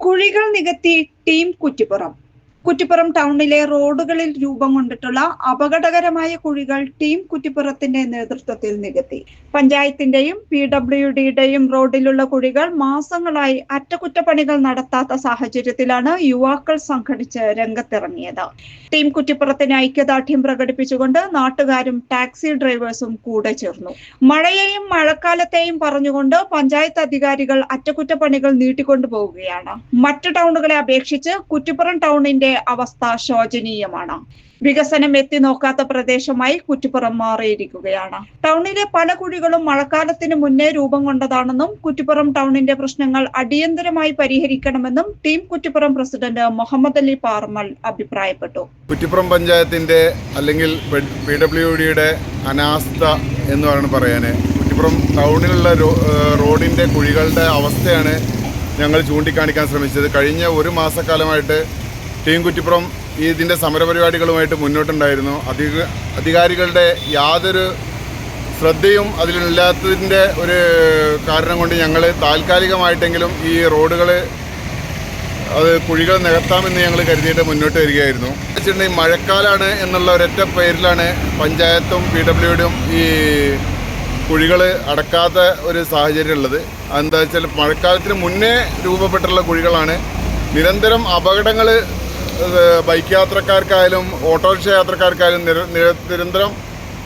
കുഴികൾ നികത്തി ടീം കുറ്റിപ്പുറം. കുറ്റിപ്പുറം ടൗണിലെ റോഡുകളിൽ രൂപം കൊണ്ടിട്ടുള്ള അപകടകരമായ കുഴികൾ ടീം കുറ്റിപ്പുറത്തിന്റെ നേതൃത്വത്തിൽ നികത്തി. പഞ്ചായത്തിന്റെയും പി ഡബ്ല്യു ഡിയുടെയും റോഡിലുള്ള കുഴികൾ മാസങ്ങളായി അറ്റകുറ്റപ്പണികൾ നടത്താത്ത സാഹചര്യത്തിലാണ് യുവാക്കൾ സംഘടിച്ച് രംഗത്തിറങ്ങിയത്. ടീം കുറ്റിപ്പുറത്തിന് ഐക്യദാർഢ്യം പ്രകടിപ്പിച്ചുകൊണ്ട് നാട്ടുകാരും ടാക്സി ഡ്രൈവേഴ്സും കൂടെ ചേർന്നു. മഴയെയും മഴക്കാലത്തെയും പറഞ്ഞുകൊണ്ട് പഞ്ചായത്ത് അധികാരികൾ അറ്റകുറ്റപ്പണികൾ നീട്ടിക്കൊണ്ടു പോവുകയാണ് മറ്റു ടൗണുകളെ അപേക്ഷിച്ച് കുറ്റിപ്പുറം ടൗണിന്റെ അവസ്ഥ ശോചനീയമാണ്. വികസനം എത്തി നോക്കാത്ത പ്രദേശമായി കുറ്റിപ്പുറം മാറിയിരിക്കുകയാണ്. ടൗണിലെ പല കുഴികളും മഴക്കാലത്തിന് മുന്നേ രൂപം കൊണ്ടതാണെന്നും കുറ്റിപ്പുറം ടൗണിന്റെ പ്രശ്നങ്ങൾ അടിയന്തരമായി പരിഹരിക്കണമെന്നും ടീം കുറ്റിപ്പുറം പ്രസിഡന്റ് മുഹമ്മദ് അലി പാർമൽ അഭിപ്രായപ്പെട്ടു. കുറ്റിപ്പുറം പഞ്ചായത്തിന്റെ അല്ലെങ്കിൽ പി ഡബ്ല്യു ഡിയുടെ അനാസ്ഥ എന്ന് വേണം പറയാന്. കുറ്റിപ്പുറം ടൗണിലുള്ള റോഡിന്റെ കുഴികളുടെ അവസ്ഥയാണ് ഞങ്ങൾ ചൂണ്ടിക്കാണിക്കാൻ ശ്രമിച്ചത്. കഴിഞ്ഞ ഒരു മാസക്കാലമായിട്ട് ടീം കുറ്റിപ്പുറം ഇതിന്റെ സമരപരിപാടികളുമായിട്ട് മുന്നോട്ടുണ്ടായിരുന്നു. അധിക അധികാരികളുടെ യാതൊരു ശ്രദ്ധയും അതിലില്ലാത്തതിന്റെ ഒരു കാരണം കൊണ്ട് ഞങ്ങൾ താൽക്കാലികമായിട്ടെങ്കിലും ഈ റോഡുകൾ അത് കുഴികൾ നികത്താമെന്ന് ഞങ്ങൾ കരുതിയിട്ട് മുന്നോട്ട് വരികയായിരുന്നു. വെച്ചിട്ടുണ്ടെങ്കിൽ മഴക്കാലാണ് എന്നുള്ള ഒരൊറ്റ പേരിലാണ് പഞ്ചായത്തും പി ഡബ്ല്യു ഡിയും ഈ കുഴികൾ അടക്കാത്ത ഒരു സാഹചര്യം ഉള്ളത്. എന്താ വെച്ചാൽ മഴക്കാലത്തിന് മുന്നേ രൂപപ്പെട്ടുള്ള കുഴികളാണ്. നിരന്തരം അപകടങ്ങൾ ബൈക്ക് യാത്രക്കാർക്കായാലും ഓട്ടോറിക്ഷ യാത്രക്കാർക്കായാലും നിര നിര- നിരന്തരം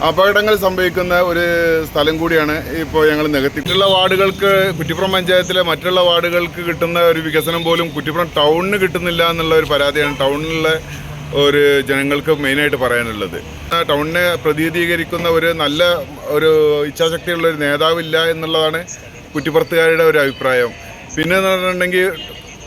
അപകടങ്ങൾ സംഭവിക്കുന്ന ഒരു സ്ഥലം കൂടിയാണ് ഇപ്പോൾ ഞങ്ങൾ നികത്തിയിട്ടുള്ള വാർഡുകൾക്ക് കുറ്റിപ്പുറം പഞ്ചായത്തിലെ മറ്റുള്ള വാർഡുകൾക്ക് കിട്ടുന്ന ഒരു വികസനം പോലും കുറ്റിപ്പുറം ടൗണിന് കിട്ടുന്നില്ല എന്നുള്ള ഒരു പരാതിയാണ് ടൗണിലുള്ള ഒരു ജനങ്ങൾക്ക് മെയിനായിട്ട് പറയാനുള്ളത്. ടൗണിനെ പ്രതിനിധീകരിക്കുന്ന ഒരു നല്ല ഒരു ഇച്ഛാശക്തിയുള്ള ഒരു നേതാവില്ല എന്നുള്ളതാണ് കുറ്റിപ്പുറത്തുകാരുടെ ഒരു അഭിപ്രായം. പിന്നെ എന്ന് പറഞ്ഞിട്ടുണ്ടെങ്കിൽ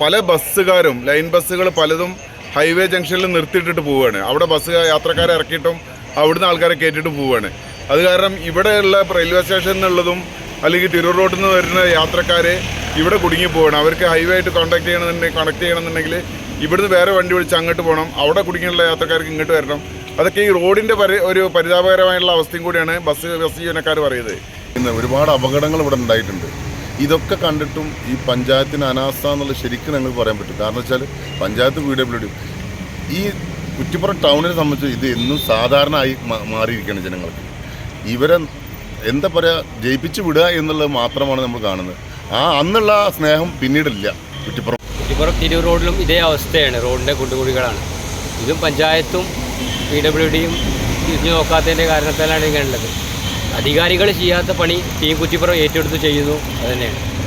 പല ബസ്സുകാരും ലൈൻ ബസ്സുകൾ പലതും ഹൈവേ ജംഗ്ഷനിൽ നിർത്തിയിട്ടിട്ട് പോവുകയാണ്. അവിടെ ബസ് യാത്രക്കാരെ ഇറക്കിയിട്ടും അവിടുന്ന് ആൾക്കാരെ കയറ്റിയിട്ട് പോവുകയാണ്. അത് കാരണം ഇവിടെയുള്ള റെയിൽവേ സ്റ്റേഷനിൽ നിന്നുള്ളതും അല്ലെങ്കിൽ തിരൂർ റോഡിൽ നിന്ന് വരുന്ന യാത്രക്കാർ ഇവിടെ കുടുങ്ങി പോവുകയാണ്. അവർക്ക് ഹൈവേ ആയിട്ട് കോൺടാക്ട് ചെയ്യണമെന്നുണ്ടെങ്കിൽ കണക്ട് ചെയ്യണമെന്നുണ്ടെങ്കിൽ ഇവിടുന്ന് വേറെ വണ്ടി വിളിച്ച് അങ്ങോട്ട് പോകണം. അവിടെ കുടുങ്ങിയുള്ള യാത്രക്കാർക്ക് ഇങ്ങോട്ട് വരണം. അതൊക്കെ ഈ റോഡിന്റെ പരി ഒരു പരിതാപകരമായുള്ള അവസ്ഥയും കൂടിയാണ് ബസ് ബസ് ജീവനക്കാർ പറയുന്നത്. ഇന്ന് ഒരുപാട് അപകടങ്ങൾ ഇവിടെ ഉണ്ടായിട്ടുണ്ട്. ഇതൊക്കെ കണ്ടിട്ടും ഈ പഞ്ചായത്തിന് അനാസ്ഥ എന്നുള്ളത് ശരിക്കും ഞങ്ങൾ പറയാൻ പറ്റും. കാരണം വെച്ചാൽ പഞ്ചായത്ത് പി ഡബ്ല്യു ഡി ഈ കുറ്റിപ്പുറം ടൗണിനെ സംബന്ധിച്ച് ഇത് എന്നും സാധാരണ ആയി മാ- മാറിയിരിക്കുകയാണ് ജനങ്ങൾക്ക്. ഇവരെ എന്താ പറയുക ജയിപ്പിച്ച് വിടുക എന്നുള്ളത് മാത്രമാണ് നമ്മൾ കാണുന്നത്. ആ അന്നുള്ള സ്നേഹം പിന്നീടില്ല കുറ്റിപ്പുറം. കുറ്റിപ്പുറം തിരൂർ റോഡിലും ഇതേ അവസ്ഥയാണ് റോഡിന്റെ കുണ്ടുകുഴികളാണ്. ഇതും പഞ്ചായത്തും പി ഡബ്ല്യു ഡിയും തിരിഞ്ഞു നോക്കാത്തതിന്റെ കാരണത്താലാണ് ഇങ്ങനെ ഉള്ളത് അധികാരികൾ ചെയ്യാത്ത പണി ടീം കുറ്റിപ്പുറം ഏറ്റെടുത്ത് ചെയ്യുന്നു. അതുതന്നെയാണ്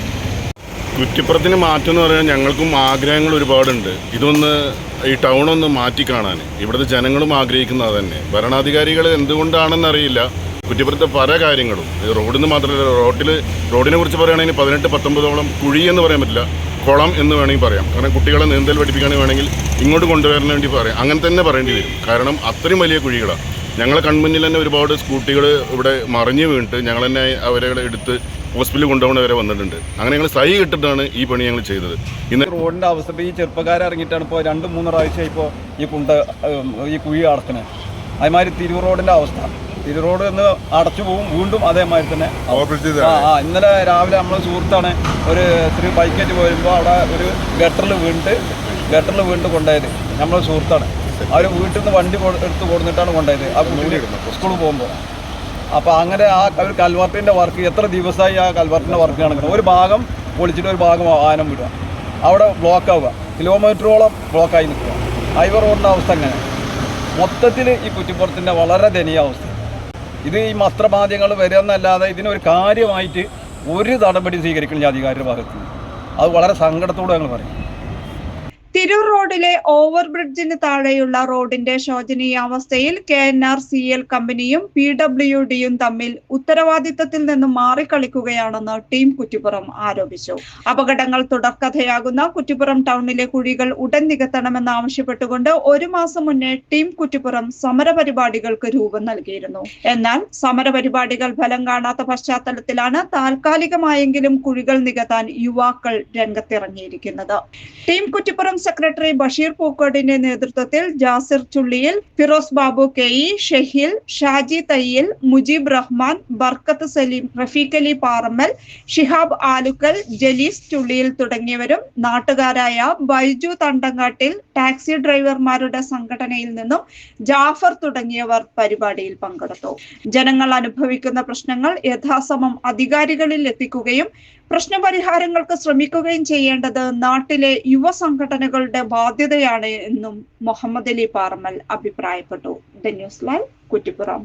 കുറ്റിപ്പുറത്തിന് മാറ്റം എന്ന് പറയാൻ ഞങ്ങൾക്കും ആഗ്രഹങ്ങൾ ഒരുപാടുണ്ട്. ഇതൊന്ന് ഈ ടൗൺ ഒന്ന് മാറ്റി കാണാൻ. ഇവിടുത്തെ ജനങ്ങളും ആഗ്രഹിക്കുന്നത് തന്നെ. ഭരണാധികാരികൾ എന്തുകൊണ്ടാണെന്നറിയില്ല കുറ്റിപ്പുറത്തെ പല കാര്യങ്ങളും. റോഡിൽ നിന്ന് മാത്രമല്ല റോഡിൽ റോഡിനെ കുറിച്ച് പറയുകയാണെങ്കിൽ പതിനെട്ട് പത്തൊമ്പതോളം കുഴി എന്ന് പറയാൻ പറ്റില്ല. കുളം എന്ന് വേണമെങ്കിൽ പറയാം. കാരണം കുട്ടികളെ നീന്തൽ പഠിപ്പിക്കുകയാണെങ്കിൽ വേണമെങ്കിൽ ഇങ്ങോട്ട് കൊണ്ടുവരാൻ വേണ്ടി പറയാം. അങ്ങനെ തന്നെ പറയേണ്ടി വരും. കാരണം അത്രയും വലിയ കുഴികളാണ്. ഞങ്ങളെ കൺമുന്നിൽ തന്നെ ഒരുപാട് സ്കൂട്ടികൾ ഇവിടെ മറിഞ്ഞു വീണിട്ട് ഞങ്ങൾ തന്നെ അവരെ എടുത്ത് ഹോസ്പിറ്റലിൽ കൊണ്ടുപോകണ വരെ വന്നിട്ടുണ്ട്. അങ്ങനെ ഞങ്ങൾ സൈ കിട്ടിട്ടാണ് ഈ പണി ഞങ്ങൾ ചെയ്തത്. ഇന്ന് റോഡിന്റെ അവസ്ഥ ഇപ്പോൾ ഈ ചെറുപ്പക്കാരെ ഇറങ്ങിയിട്ടാണ് ഇപ്പോൾ രണ്ട് മൂന്ന് പ്രാവശ്യം ഇപ്പോൾ ഈ കുണ്ട ഈ കുഴി അടക്കണേ. അതേമാതിരി തിരു റോഡിന്റെ അവസ്ഥ. തിരു റോഡ് എന്ന് അടച്ചു പോകും വീണ്ടും അതേമാതിരി തന്നെ ആ ആ ഇന്നലെ രാവിലെ നമ്മൾ സുഹൃത്താണ് ഒരു ഇത്തിരി ബൈക്കേറ്റ് പോരുമ്പോൾ അവിടെ ഒരു ഗട്ടറിൽ വീണിട്ട് ഗട്ടറിൽ വീണിട്ട് കൊണ്ടുപോയത് നമ്മൾ സുഹൃത്താണ്. അവർ വീട്ടിൽ നിന്ന് വണ്ടി എടുത്ത് കൊടുത്തിട്ടാണ് കൊണ്ടുപോയത്. ആ കുട്ടി സ്കൂളിൽ പോകുമ്പോൾ അപ്പോൾ അങ്ങനെ ആ ഒരു കൽവർട്ടിന്റെ വർക്ക് എത്ര ദിവസമായി ആ കൽവർട്ടിന്റെ വർക്ക് നടക്കുന്നത്? ഒരു ഭാഗം പൊളിച്ചിട്ട് ഒരു ഭാഗം വാഹനം വിടുക. അവിടെ ബ്ലോക്ക് ആവുക. കിലോമീറ്ററോളം ബ്ലോക്കായി നിൽക്കുക. ഹൈവേ റോഡിന്റെ അവസ്ഥ അങ്ങനെ മൊത്തത്തിൽ ഈ കുറ്റിപ്പുറത്തിന്റെ വളരെ ദയനീയ അവസ്ഥ. ഇത് ഈ വസ്ത്രമാധ്യങ്ങൾ വരുന്നല്ലാതെ ഇതിനൊരു കാര്യമായിട്ട് ഒരു നടപടി സ്വീകരിക്കണം അധികാരിയുടെ ഭാഗത്ത് അത് വളരെ സങ്കടത്തോടെ ഞങ്ങൾ പറയും. തിരൂർ റോഡിലെ ഓവർ ബ്രിഡ്ജിന് താഴെയുള്ള റോഡിന്റെ ശോചനീയാവസ്ഥയിൽ K N R C L കമ്പനിയും പി ഡബ്ല്യു ഡിയും തമ്മിൽ ഉത്തരവാദിത്തത്തിൽ നിന്നും മാറിക്കളിക്കുകയാണെന്ന് ടീം കുറ്റിപ്പുറം ആരോപിച്ചു. അപകടങ്ങൾ തുടർക്കഥയാകുന്ന കുറ്റിപ്പുറം ടൗണിലെ കുഴികൾ ഉടൻ നികത്തണമെന്ന് ആവശ്യപ്പെട്ടുകൊണ്ട് ഒരു മാസം മുന്നേ ടീം കുറ്റിപ്പുറം സമരപരിപാടികൾക്ക് രൂപം നൽകിയിരുന്നു. എന്നാൽ സമരപരിപാടികൾ ഫലം കാണാത്ത പശ്ചാത്തലത്തിലാണ് താൽക്കാലികമായെങ്കിലും കുഴികൾ നികത്താൻ യുവാക്കൾ രംഗത്തിറങ്ങിയിരിക്കുന്നത്. ടീം കുറ്റിപ്പുറം സെക്രട്ടറി ബഷീർ പൂക്കോടിന്റെ നേതൃത്വത്തിൽ ജാസിർ ചുള്ളിയിൽ ഫിറോസ് ബാബു കെ ഇ ഷഹീൽ ഷാജി തയ്യിൽ മുജീബ് റഹ്മാൻ ബർക്കത്ത് സലീം റഫീഖ് അലി പാറമ്മൽ ഷിഹാബ് ആലുക്കൽ ജലീസ് ചുള്ളിയിൽ തുടങ്ങിയവരും നാട്ടുകാരായ ബൈജു തണ്ടങ്ങാട്ടിൽ ടാക്സി ഡ്രൈവർമാരുടെ സംഘടനയിൽ നിന്നും ജാഫർ തുടങ്ങിയവർ പരിപാടിയിൽ പങ്കെടുത്തു. ജനങ്ങൾ അനുഭവിക്കുന്ന പ്രശ്നങ്ങൾ യഥാസമം അധികാരികളിൽ എത്തിക്കുകയും പ്രശ്നപരിഹാരങ്ങൾക്ക് ശ്രമിക്കുകയും ചെയ്യേണ്ടത് നാട്ടിലെ യുവ സംഘടനകളുടെ ബാധ്യതയാണ് എന്നും മുഹമ്മദ് അലി പാറമൽ അഭിപ്രായപ്പെട്ടു. The news live Kuttippuram.